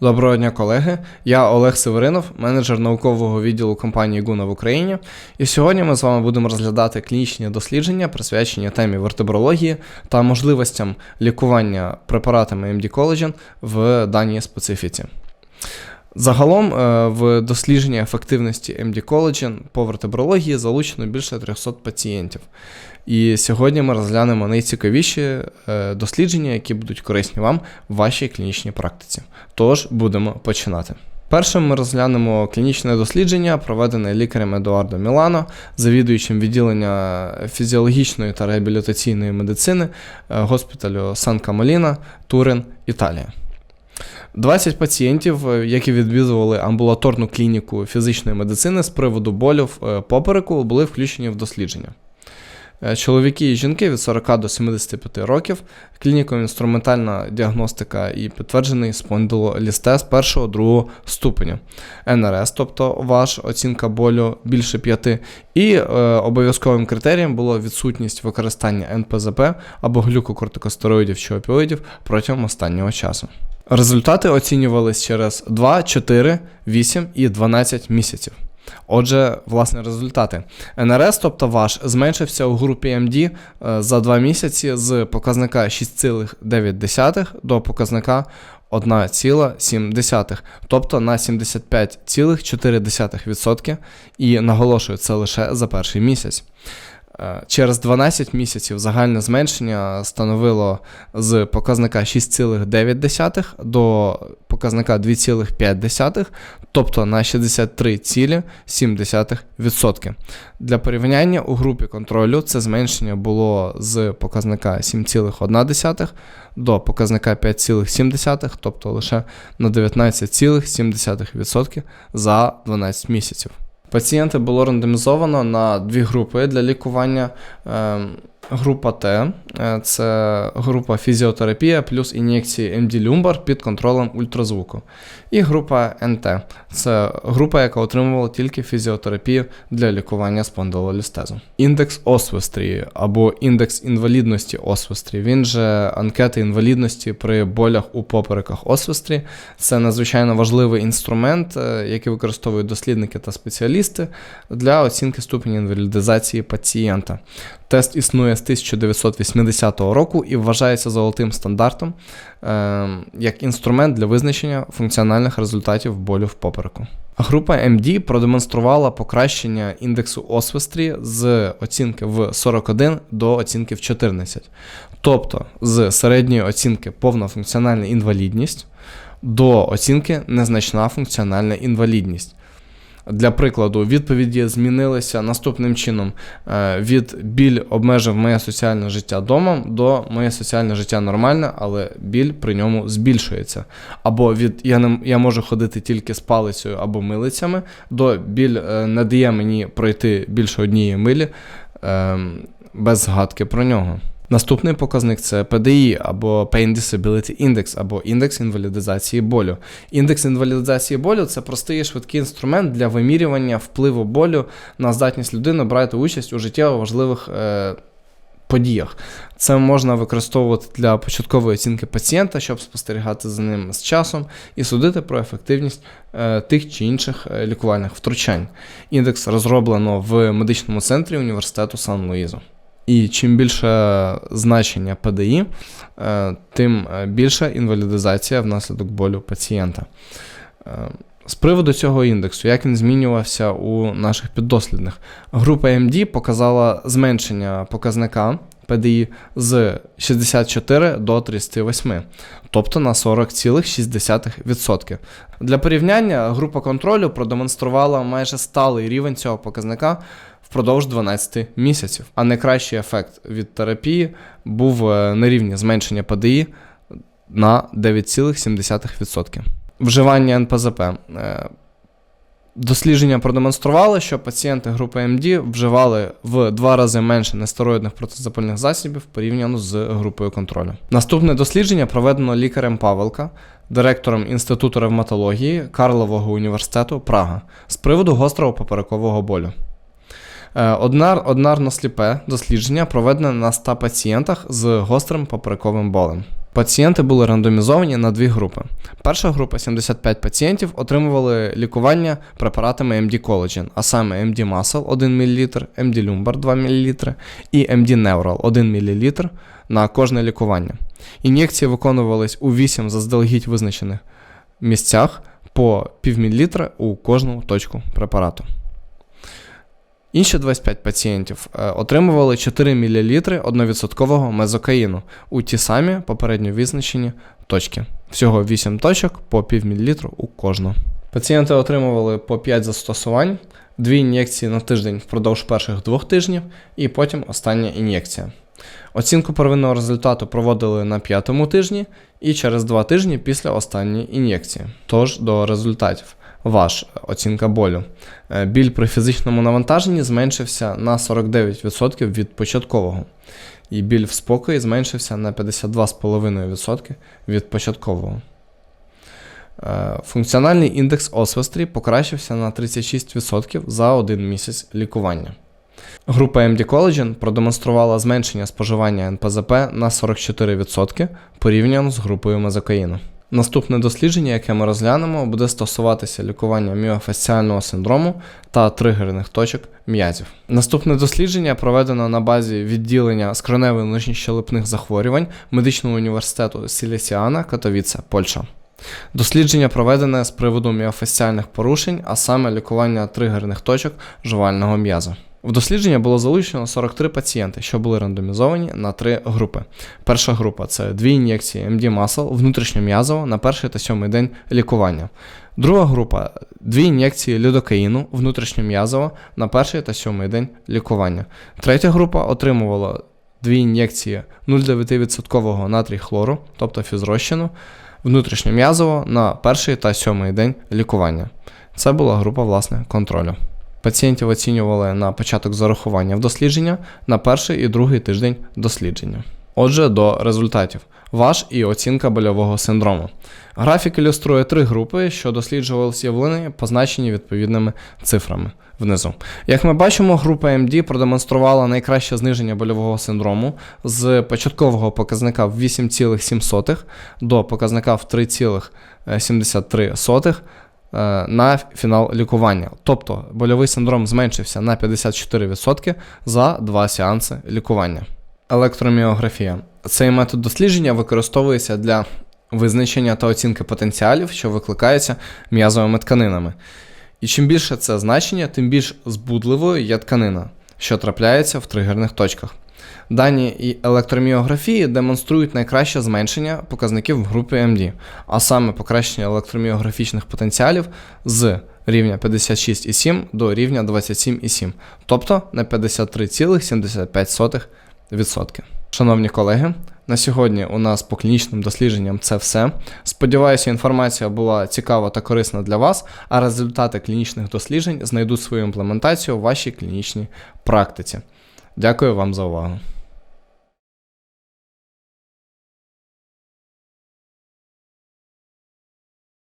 Доброго дня, колеги. Я Олег Северинов, менеджер наукового відділу компанії Гуна в Україні. І сьогодні ми з вами будемо розглядати клінічні дослідження, присвячені темі вертебрології та можливостям лікування препаратами MD Collagen в даній специфіці. Загалом е, в дослідження ефективності MD Collagen по вертебрології залучено більше 300 пацієнтів. І сьогодні ми розглянемо найцікавіші е, дослідження, які будуть корисні вам в вашій клінічній практиці. Тож будемо починати. Першим ми розглянемо клінічне дослідження, проведене лікарем Едуардо Мілано, завідуючим відділення фізіологічної та реабілітаційної медицини е, госпіталю Сан Камаліна, Турин, Італія. 20 пацієнтів, е, які відвідували амбулаторну клініку фізичної медицини з приводу болю в попереку, були включені в дослідження. Е, чоловіки і жінки від 40 до 75 років, клініко-інструментальна діагностика і підтверджений спондилолістез першого другого ступеня, НРС, тобто ваш оцінка болю більше 5, і е, обов'язковим критерієм було відсутність використання НПЗП або глюкокортикостероїдів чи опіоїдів протягом останнього часу. Результати оцінювались через 2, 4, 8 і 12 місяців. Отже, власне, результати. НРС, тобто ваш, зменшився у групі МД е, за 2 місяці з показника 6,9 до показника 1,7, тобто на 75,4%. І наголошую, це лише за перший місяць. Е, через 12 місяців загальне зменшення становило з показника 6,9 до показника 2,5, тобто на 63,7%. Для порівняння у групі контролю це зменшення було з показника 7,1 до показника 5,7, тобто лише на 19,7% за 12 місяців. Пацієнти було рандомізовано на дві групи для лікування. Ем, Група Т це група фізіотерапія плюс ін'єкції МД Люмбар під контролем ультразвуку. І група НТ це група, яка отримувала тільки фізіотерапію для лікування спондилолістезу. Індекс освестрії або індекс інвалідності освестрії, він же анкета інвалідності при болях у попереках освестрі. Це надзвичайно важливий інструмент, е, який використовують дослідники та спеціалісти для оцінки ступеня інвалідизації пацієнта. Тест існує з 1980 року і вважається золотим стандартом е, як інструмент для визначення функціональних результатів болю в попереку. Група MD продемонструвала покращення індексу освестрі з оцінки в 41 до оцінки в 14. Тобто з середньої оцінки повна функціональна інвалідність до оцінки незначна функціональна інвалідність. Для прикладу, відповіді змінилися наступним чином: е, від біль обмежив моє соціальне життя дома до моє соціальне життя нормальне, але біль при ньому збільшується. Або від я не я можу ходити тільки з палицею або милицями, до біль е, не дає мені пройти більше однієї милі ем, без згадки про нього. Наступний показник це PDI або Pain Disability Index, або індекс інвалідизації болю. Індекс інвалідизації болю це простий і швидкий інструмент для вимірювання впливу болю на здатність людини брати участь у життєво важливих е, подіях. Це можна використовувати для початкової оцінки пацієнта, щоб спостерігати за ним з часом і судити про ефективність е, тих чи інших е, лікувальних втручань. Індекс розроблено в медичному центрі університету Сан-Луїзо. І чим більше значення ПДІ, е, тим е, більша інвалідизація внаслідок болю пацієнта. Е, з приводу цього індексу, як він змінювався у наших піддослідних, група МД показала зменшення показника ПДІ з 64 до 38, тобто на 40,6%. Для порівняння група контролю продемонструвала майже сталий рівень цього показника впродовж 12 місяців. А найкращий ефект від терапії був е, на рівні зменшення ПДІ на 9,7%. Вживання НПЗП. Е, дослідження продемонстрували, що пацієнти групи МД вживали в два рази менше нестероїдних протизапальних засобів порівняно з групою контролю. Наступне дослідження проведено лікарем Павелка, директором Інституту ревматології Карлового університету Прага з приводу гострого поперекового болю. Е, однар, однарно сліпе дослідження проведене на 100 пацієнтах з гострим поперековим болем. Пацієнти були рандомізовані на дві групи. Перша група 75 пацієнтів отримували лікування препаратами MD Collagen, а саме MD Muscle 1 мл, MD Lumbar 2 мл і MD Neural 1 мл на кожне лікування. Ін'єкції виконувались у 8 заздалегідь визначених місцях по півмілілітра у кожну точку препарату. Інші 25 пацієнтів е, отримували 4 мл 1% мезокаїну у ті самі попередньо визначені точки. Всього 8 точок по півмілілітру у кожну. Пацієнти отримували по 5 застосувань, 2 ін'єкції на тиждень впродовж перших двох тижнів, і потім остання ін'єкція. Оцінку первинного результату проводили на п'ятому тижні і через 2 тижні після останньої ін'єкції. Тож до результатів. Ваш оцінка болю. Е, Біль при фізичному навантаженні зменшився на 49% від початкового, і біль в спокої зменшився на 52,5% від початкового. Е, Функціональний індекс освестрі покращився на 36% за один місяць лікування. Група MD Collagen продемонструвала зменшення споживання НПЗП на 44% порівняно з групою мезокаїну. Наступне дослідження, яке ми розглянемо, буде стосуватися лікування міофасціального синдрому та тригерних точок м'язів. Наступне дослідження проведено на базі відділення скронево-нижньощелепних захворювань медичного університету Сілісіана, Катовіце, Польща. Дослідження проведене з приводу міофасціальних порушень, а саме лікування тригерних точок жувального м'язу. В дослідження було залучено 43 пацієнти, що були рандомізовані на три групи. Перша група це дві ін'єкції MD Muscle внутрішньом'язово на перший та сьомий день лікування. Друга група дві ін'єкції лідокаїну внутрішньом'язово на перший та сьомий день лікування. Третя група отримувала дві ін'єкції 0,9% натрій хлору, тобто фізрозчину, внутрішньом'язово на перший та сьомий день лікування. Це була група власне контролю. Пацієнтів оцінювали на початок зарахування в дослідження на перший і другий тиждень дослідження. Отже, до результатів. Ваш і оцінка больового синдрому. Графік ілюструє три групи, що досліджувалися явлені, позначені відповідними цифрами внизу. Як ми бачимо, група MD продемонструвала найкраще зниження больового синдрому з початкового показника в 8,7 до показника в 3,73 е, на фінал лікування. Тобто больовий синдром зменшився на 54% за два сеанси лікування. Електроміографія. Цей метод дослідження використовується для визначення та оцінки потенціалів, що викликаються м'язовими тканинами. І чим більше це значення, тим більш збудливою є тканина, що трапляється в тригерних точках. Дані і електроміографії демонструють найкраще зменшення показників в групі MD, а саме покращення електроміографічних потенціалів з рівня 56,7 до рівня 27,7, тобто на 53,75%. Шановні колеги, на сьогодні у нас по клінічним дослідженням це все. Сподіваюся, інформація була цікава та корисна для вас, а результати клінічних досліджень знайдуть свою імплементацію у вашій клінічній практиці. Дякую вам за увагу.